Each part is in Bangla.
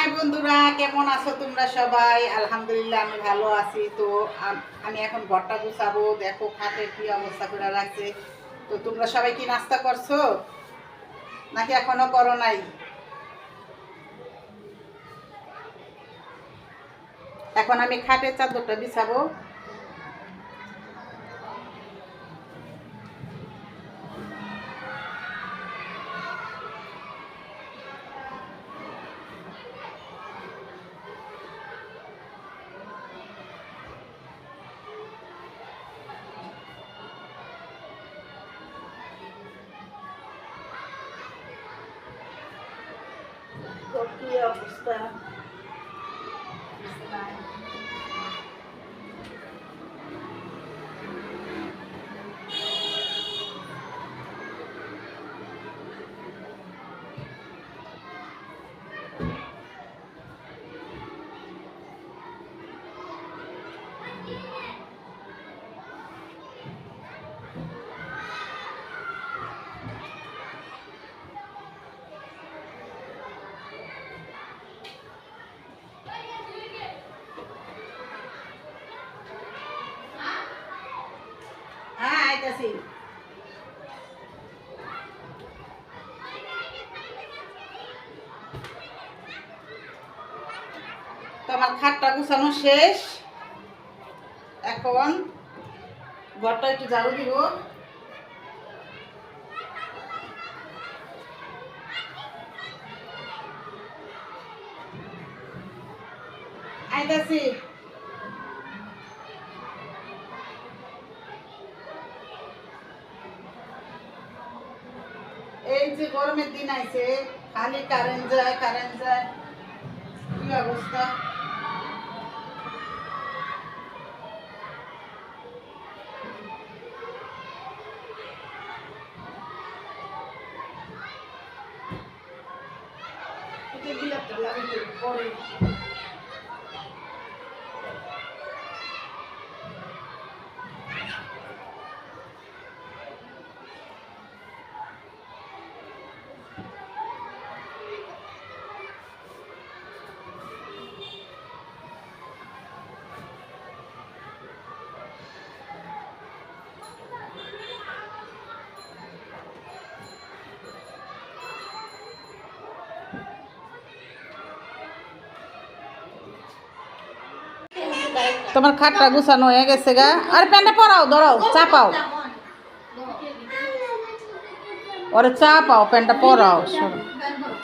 হাই বন্ধুরা, কেমন আছো তোমরা সবাই? আলহামদুলিল্লাহ, আমি ভালো আছি। তো আমি এখন ঘরটা গুছাবো। দেখো খাটের কি অবস্থা করে রাখছে। তো তোমরা সবাই কি নাস্তা করছ? নাকি এখনও করো নাই? এখন আমি খাটের চাদরটা বিছাবো। অবস্থা আইতাছি তো আমার খাটটা গুছানো শেষ। এখন ঘরটা একটু ঝাড়ু দিব। আইতাছি এই যে গরমের দিন আইছে খালি কারেন্ট যায় কারেন্ট যায় কি অবস্থা এটা তোমার খাটটা গুছানো হয়ে গেছে গা। আর প্যান্টটা পরাও, ধরাও, চাপাও। ওরে চাপাও, প্যান্টটা পরাও।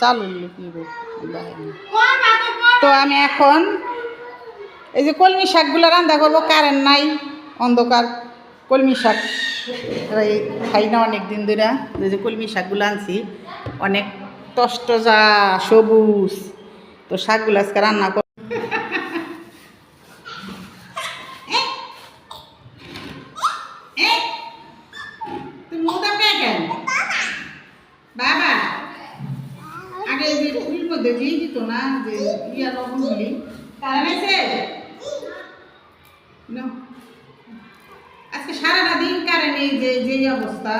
চালু তো আমি এখন এই যে কলমি শাকগুলো রান্না করব, কারেন্ট নাই, অন্ধকার। কলমি শাক খাই না অনেক দিন ধরে এই যে কলমি শাকগুলো আনছি, অনেক তষ্টজা সবুজ। তো শাকগুলো আজকে রান্না কর তুমি মোটা পেয়ে কেন বাবা আগে এই যে ফুলের মধ্যে দিয়ে দিত না যে ইয়া লবণ গুলি কারণ আছে নাও। আজকে সারাটা দিন কারেন্ট এই যে যে অবস্থা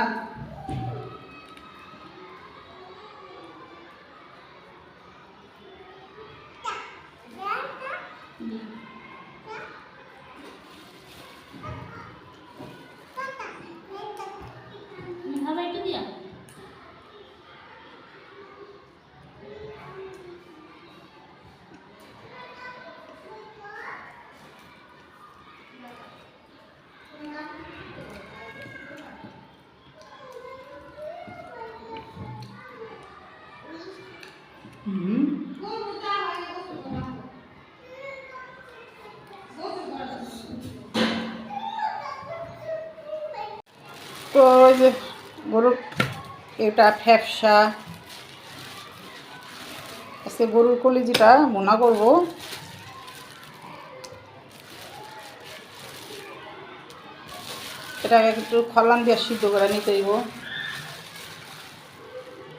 হুম তো ওই যে গরুর এটা ফ্যাপসা। আজকে গরুর কলিজিটা মোনা করব। এটাকে একটু খলান দিয়ে সিদ্ধ করে নিতে হইব।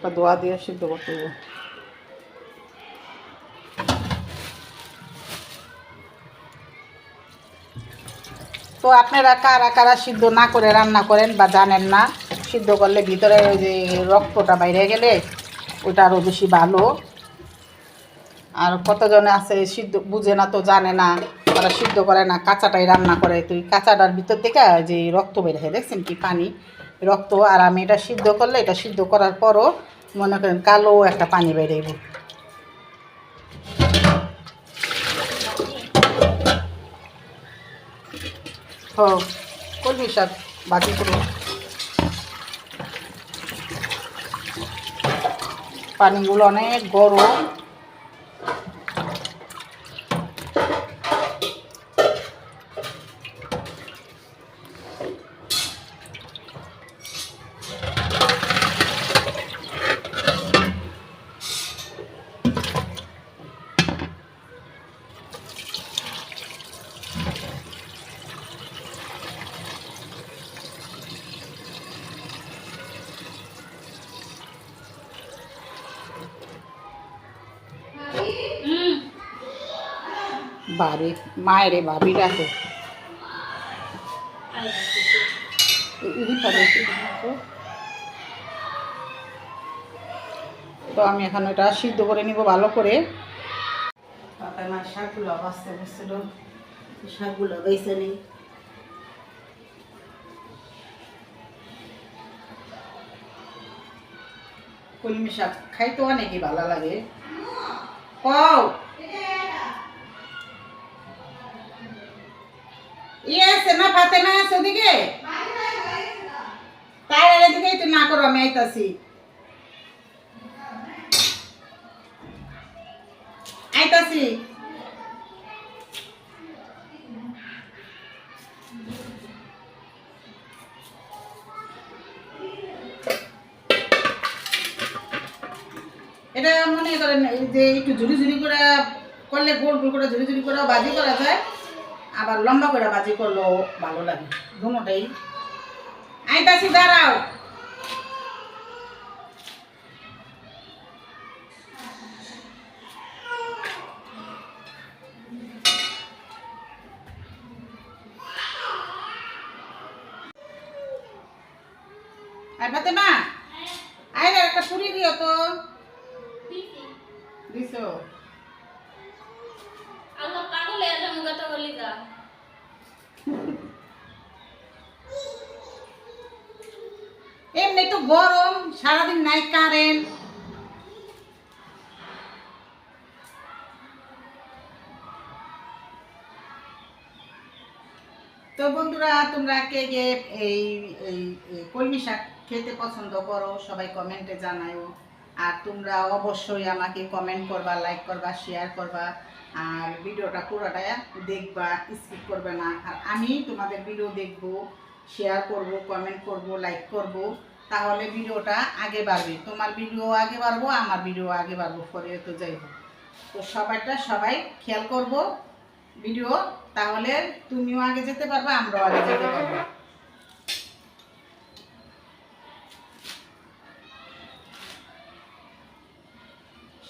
বা দোয়া দিয়ে সিদ্ধ করতে হইব। তো আপনারা কারা কারা সিদ্ধ না করে রান্না করেন বা জানেন না, সিদ্ধ করলে ভিতরে ওই যে রক্তটা বাইরে গেলে ওটা আরও বেশি ভালো। আর কতজনে আছে সিদ্ধ বুঝে না তো জানে না তারা সিদ্ধ করে না, কাঁচাটাই রান্না করে। তুই কাঁচাটার ভিতর থেকে যে রক্ত বের হয়, দেখছেন কি পানি? রক্ত, আর আমি এটা সিদ্ধ করলে, এটা সিদ্ধ করার পরও মনে করেন কালো একটা পানি বেরিয়ে কলমি শাক বাকি করব পানিগুলো অনেক গরম। বাড়ি, মায়ের ভাবি রাখে। তো আমি এখন এটা সিদ্ধ করে নিব ভালো করে। আমার শাকগুলো বেছে কলমি শাক খাইতে অনেকই ভালো লাগে। কও না করো, আমি এটা মনে করেন যে একটু ঝুড়ি ঝুড়ি করে করলে গোল গোল করে ঝুড়ি ঝুড়ি করে বাজি করা যায়। আবার লম্বা করে বাজি করলেও ভালো লাগে। দুটোটাই আইতাছি দাঁড়াও। পাতে মা তো বন্ধুরা, তোমরা কে কে এই এই কলমি শাক খেতে পছন্দ করো, সবাই কমেন্টে জানাও আর তোমরা অবশ্যই আমাকে কমেন্ট করবা লাইক করবা শেয়ার করবা। আর ভিডিওটা পুরোটা দেখবা স্কিপ করবে না। আর আমি তোমাদের ভিডিও দেখব শেয়ার করব কমেন্ট করব লাইক করব। তাহলে ভিডিওটা আগে বাড়বে। তোমার ভিডিও আগে বাড়বো, আমার ভিডিও আগে বাড়বো, পরে তো যাইব। তো সবাইটা সবাই খেয়াল করব। ভিডিও, তাহলে তুমিও আগে যেতে পারবে, আমরাও আগে যেতে পারব।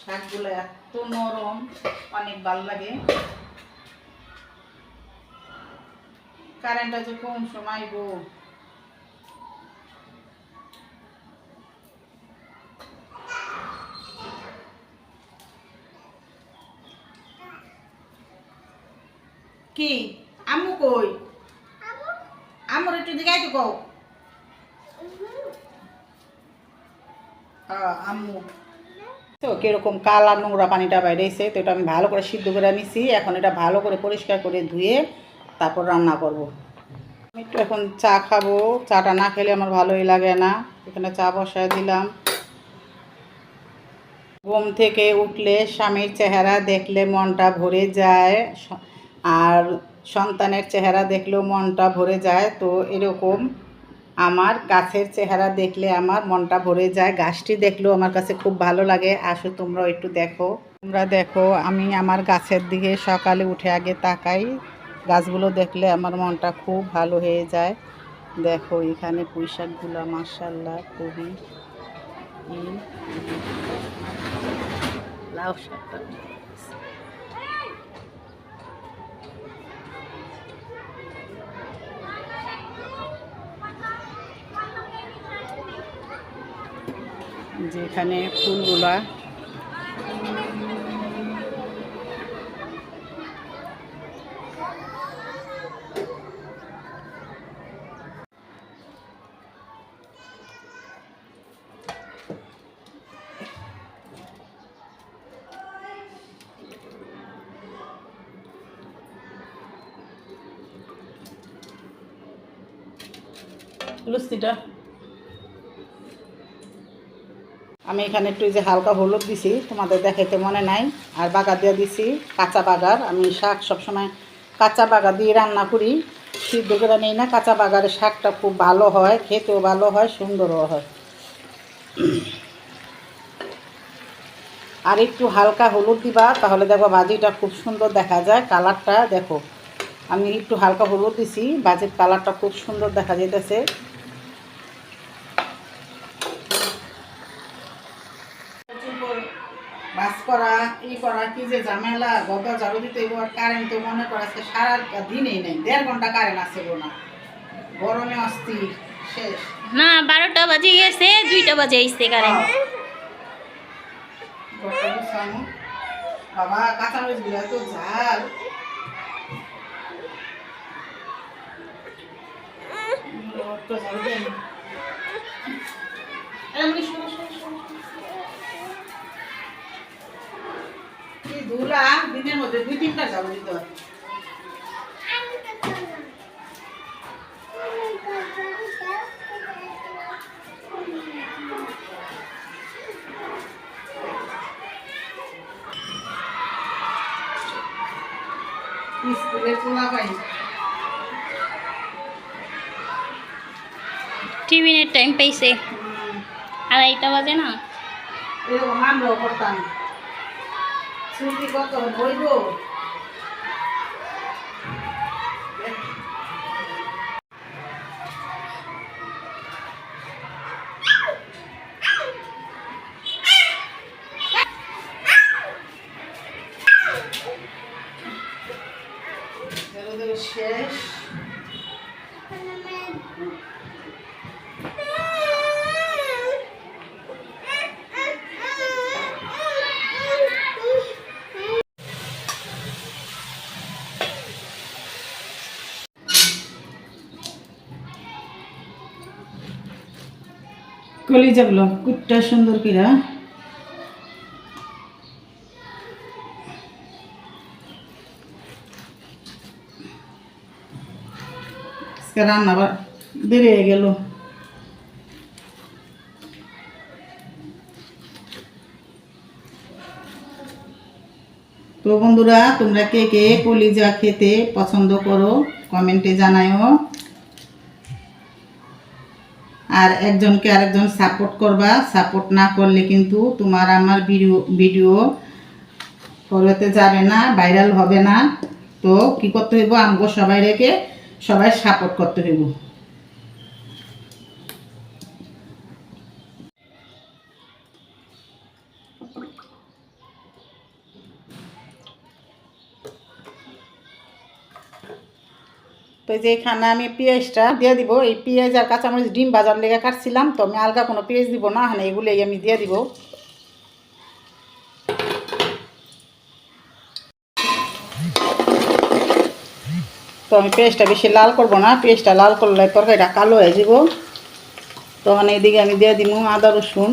শাকগুলো এত নরম, অনেক ভালো লাগে। কারেন্টটা যে কোন সময় গো কি আম্মু কই আম্মুর একটু দিকে তো কও হ্যাঁ আম্মু তো কীরকম কালা নোংরা পানিটা বাইরেছে তো এটা আমি ভালো করে সিদ্ধ করে নিছি। এখন এটা ভালো করে পরিষ্কার করে ধুয়ে তারপর রান্না করব। আমি একটু এখন চা খাব। চাটা না খেলে আমার ভালোই লাগে না। এখানে চা বসায় দিলাম। ঘুম থেকে উঠলে স্বামীর চেহারা দেখলে মনটা ভরে যায়। আর সন্তানের চেহারা দেখলেও মনটা ভরে যায়। তো এরকম আমার গাছের চেহারা দেখলে আমার মনটা ভরে যায় গাছটি দেখলেও আমার কাছে খুব ভালো লাগে আসো তোমরাও একটু দেখো তোমরা দেখো আমি আমার গাছের দিকে সকালে উঠে আগে তাকাই গাছগুলো দেখলে আমার মনটা খুব ভালো হয়ে যায় দেখো এখানে পুঁই শাকগুলো মার্শাল্লাহ খুবই লাউ শাকটা যেখানে ফুলগুলা আমি এখানে একটু যে হালকা হলুদ দিছি, তোমাদের দেখাইতে মনে নাই। আর বাগার দিয়ে দিছি কাঁচা বাগার। আমি শাক সবসময় কাঁচা বাগার দিয়ে রান্না করি। সিদ্ধ করে নিই না, কাঁচা বাগারের শাকটা খুব ভালো হয়, খেতেও ভালো হয়, সুন্দরও হয়। আর একটু হালকা হলুদ দিবা, তাহলে দেখো ভাজিটা খুব সুন্দর দেখা যায়, কালারটা দেখো। আমি একটু হালকা হলুদ দিছি, ভাজির কালারটা খুব সুন্দর দেখা যাইতেছে। করা ই করা কি যে ঝামেলা গত ঝাড়ু দিতে এবার কারেন্ট তো মনে করেছে সারা দিনেই নেই দেড় ঘণ্টা কারেন্ট আসছে গো না। গরমে অস্থির শেষ। না বারোটা বাজে গেছে দুইটা বাজে আইসছে কারেন্ট। বাবা কাঁচামরিচগুলা তো ঝাল। ঘরটা ঝাড়ু দেন। কি ধুলা দিনের মধ্যে দুই তিনটা ঝাড়ু দিতে হয়। পোলা পাই। টাইম পাইছে। আড়াইটা বাজে না? এরকম আমরাও করতাম। ছুটি কত হইব কলিজাগুলো কুটটা সুন্দর কিরা রান্না আবার গেল। তো বন্ধুরা, তোমরা কে কে কলিজা খেতে পছন্দ করো, কমেন্টে জানায়ও। আর একজনকে আরেকজন সাপোর্ট করবা। সাপোর্ট না করলে কিন্তু তোমার আমার ভিডিও ভিডিও ফলোতে যাবে না ভাইরাল হবে না। তো কি করতে হইব? আমগো সবাই রেখে সবাই সাপোর্ট করতে হইব। তো এই যে এখানে আমি পেঁয়াজটা দিয়ে দিব। এই পেঁয়াজ আর কাঁচামরিচ ডিম বাজার লেগে কাটছিলাম, তো আমি আলগা কোনো পেঁয়াজ দিব না হ্যাঁ এগুলোই আমি দিয়ে দিব। তো আমি পেঁয়াজটা বেশি লাল করব না, পেঁয়াজটা লাল করলে তরকারিটা কালো হয়ে যাব। তখন এইদিকে আমি দিয়ে দিব আদা রসুন।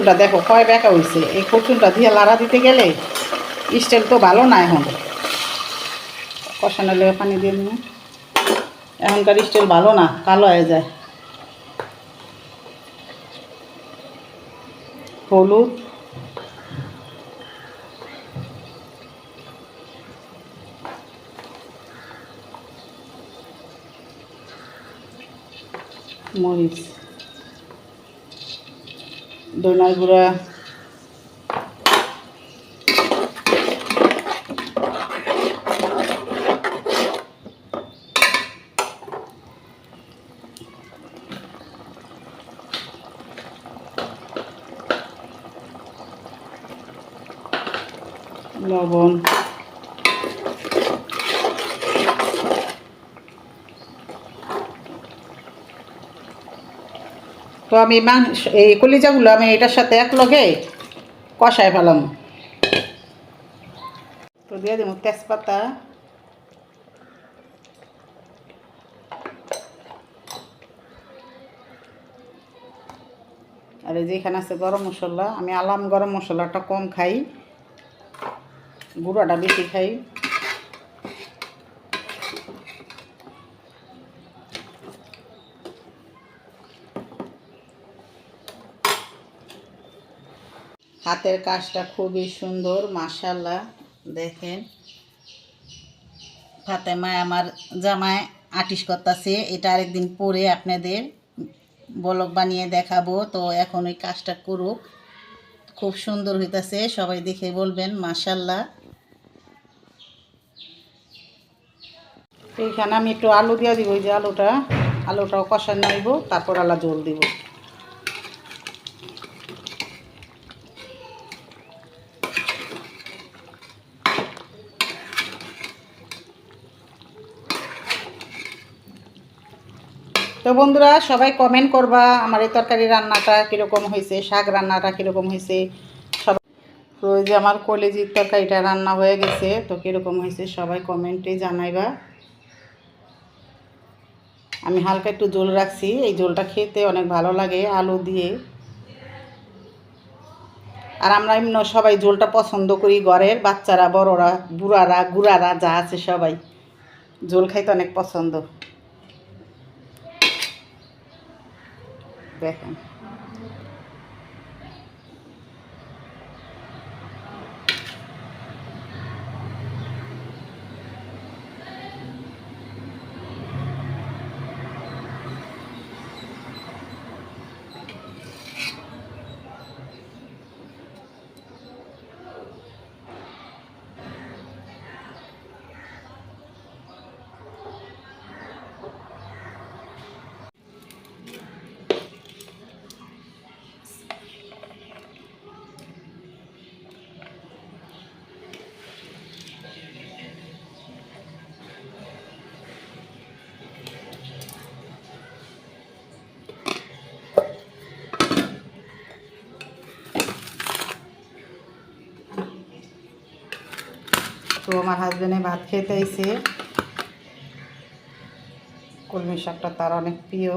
কচুরটা দেখো, কয় বেকা হয়েছে এই কচুরটা দিয়ে লাড়া দিতে গেলে স্টাইল তো ভালো না এখন। কষানো লেগে পানি দিয়ে নিয়ে এখনকার স্টাইল ভালো না, কালো হয়ে যায়। হলুদ। মরিচ। দইনার গুঁড়া তো আমি মাংস এই কলিজাগুলো আমি এটার সাথে এক লগে কষায় ফেলাম। তো দিয়ে দেবো তেজপাতা। আর এই যে এখানে আছে গরম মশলা, আমি আলাম গরম মশলাটা কম খাই, গুঁড়াটা বেশি খাই। হাতের কাজটা খুবই সুন্দর মাশাল্লাহ দেখেন, ফাতেমায় আমার জামায় আটিস করতেছে। এটা আরেকদিন পরে আপনাদের বলক বানিয়ে দেখাবো। তো এখন ওই কাজটা করুক। খুব সুন্দর হইতাছে, সবাই দেখে বলবেন মাশাল্লাহ এইখানে আমি একটু আলু দিয়ে দিব, ওই যে আলুটা। আলুটাও কষানো নিব, তারপর আলা জল দিব। তো বন্ধুরা, সবাই কমেন্ট করবা, আমার এই তরকারি রান্নাটা কীরকম হয়েছে, শাক রান্নাটা কীরকম হয়েছে। সবাই তো যে আমার কলেজির তরকারিটা রান্না হয়ে গেছে, তো কীরকম হয়েছে সবাই কমেন্টে জানাইবা। আমি হালকা একটু জোল রাখছি, এই জলটা খেতে অনেক ভালো লাগে, আলু দিয়ে। আর আমরা এমনি সবাই জলটা পছন্দ করি, ঘরের বাচ্চারা, বড়রা, বুড়ারা, গুড়ারা, যা আছে সবাই। জল খাইতে অনেক পছন্দ। দেখেন। তো আমার হাজব্যান্ডে ভাত খেতে আইসে কলমি শাকটা তার অনেক প্রিয়।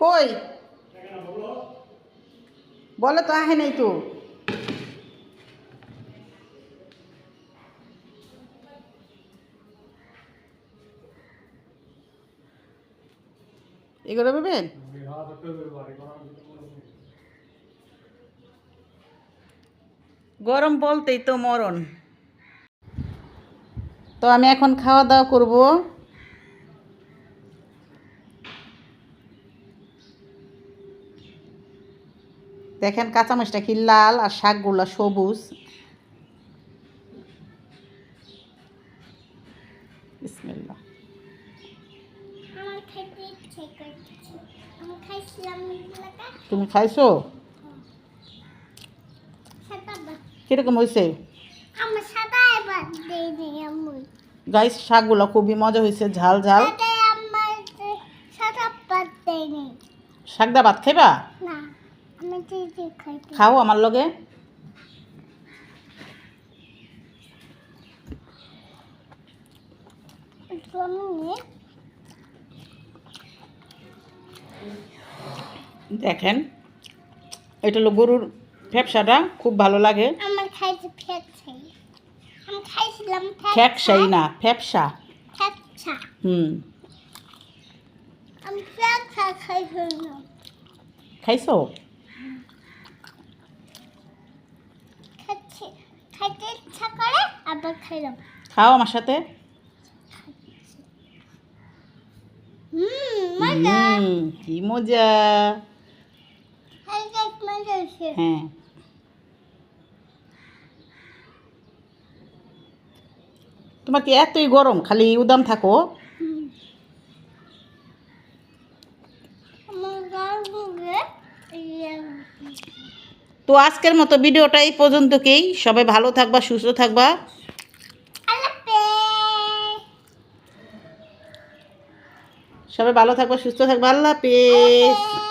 কই? বলে তো, আহে নাই তো। এগুলো ভেবেন গরম বলতেই তো মরণ। তো আমি এখন খাওয়া দাওয়া করব। দেখেন কাঁচামরিচটা কি লাল আর শাকগুলো সবুজ। তুমি খাইছো? কীরকম হয়েছে গাইস শাকগুলো খুবই মজা হয়েছে ঝাল ঝাল। শাকদা ভাত খাইবা? খাও আমার লগে। দেখেন এটা হলো গরুর ফ্যাপসাটা খুব ভালো লাগে। ফ্যাপসাই। না ফ্যাপসা। হুম। খাইছো? খাইতে ইচ্ছা করে আবার খাইলাম। খাও আমার সাথে। কি মজা। হ্যাঁ। তোমার কি এতই গরম? খালি উদাম থাকো। তো আজকের মতো ভিডিওটা এই পর্যন্তকেই। সবাই ভালো থাকবা, সুস্থ থাকবা। সবাই ভালো থাকবা, সুস্থ থাকবা। আল্লাহ হাফেজ।